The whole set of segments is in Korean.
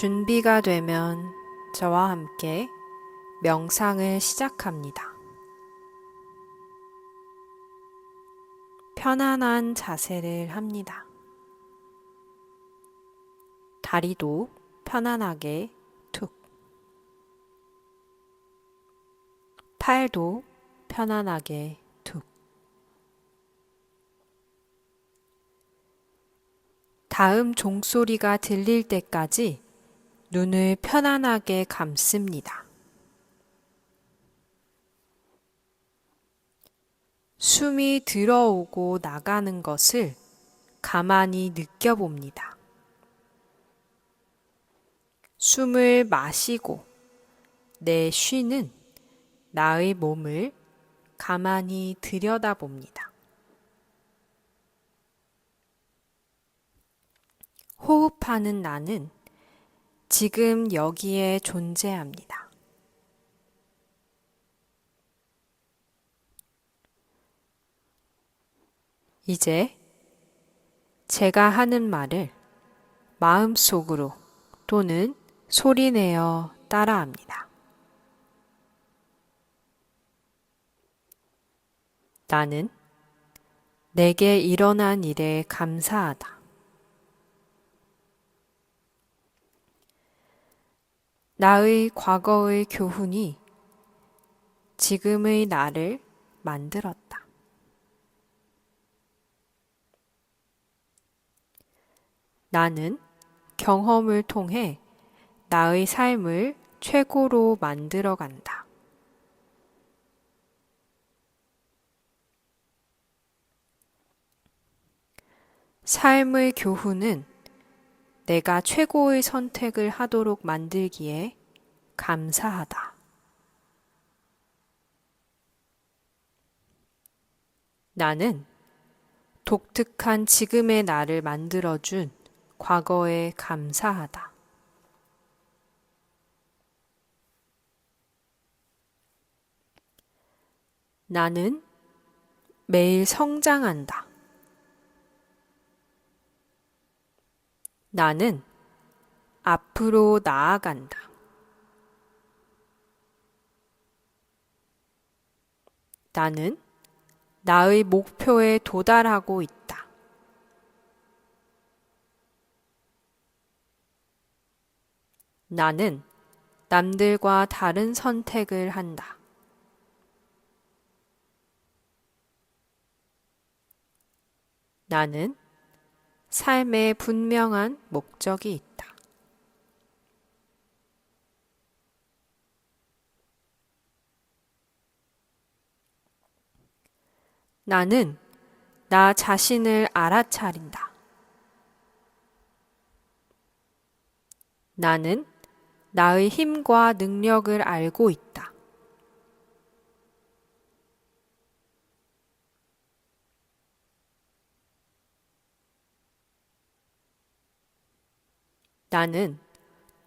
준비가 되면 저와 함께 명상을 시작합니다. 편안한 자세를 합니다. 다리도 편안하게 툭. 팔도 편안하게 툭. 다음 종소리가 들릴 때까지 눈을 편안하게 감습니다. 숨이 들어오고 나가는 것을 가만히 느껴봅니다. 숨을 마시고 내 쉬는 나의 몸을 가만히 들여다봅니다. 호흡하는 나는 지금 여기에 존재합니다. 이제 제가 하는 말을 마음속으로 또는 소리내어 따라합니다. 나는 내게 일어난 일에 감사하다. 나의 과거의 교훈이 지금의 나를 만들었다. 나는 경험을 통해 나의 삶을 최고로 만들어 간다. 삶의 교훈은 내가 최고의 선택을 하도록 만들기에 감사하다. 나는 독특한 지금의 나를 만들어준 과거에 감사하다. 나는 매일 성장한다. 나는 앞으로 나아간다. 나는 나의 목표에 도달하고 있다. 나는 남들과 다른 선택을 한다. 나는 삶에 분명한 목적이 있다. 나는 나 자신을 알아차린다. 나는 나의 힘과 능력을 알고 있다. 나는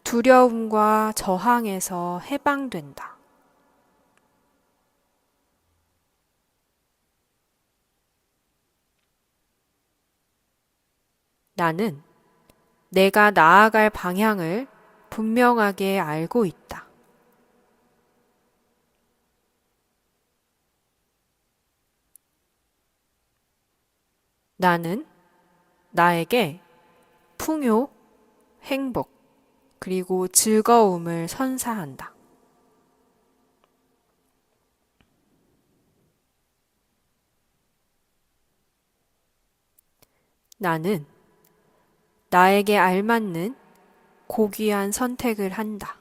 두려움과 저항에서 해방된다. 나는 내가 나아갈 방향을 분명하게 알고 있다. 나는 나에게 풍요, 행복, 그리고 즐거움을 선사한다. 나는 나에게 알맞는 고귀한 선택을 한다.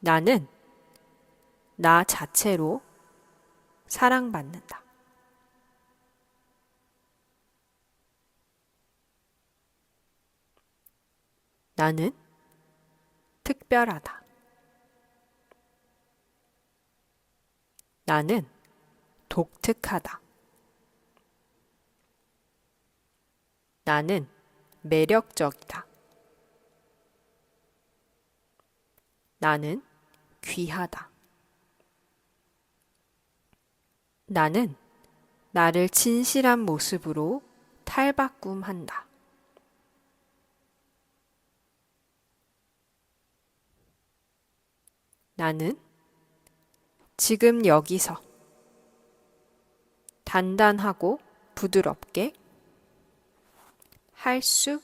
나는 나 자체로 사랑받는다. 나는 특별하다. 나는 독특하다. 나는 매력적이다. 나는 귀하다. 나는 나를 진실한 모습으로 탈바꿈한다. 나는 지금 여기서 단단하고 부드럽게 할 수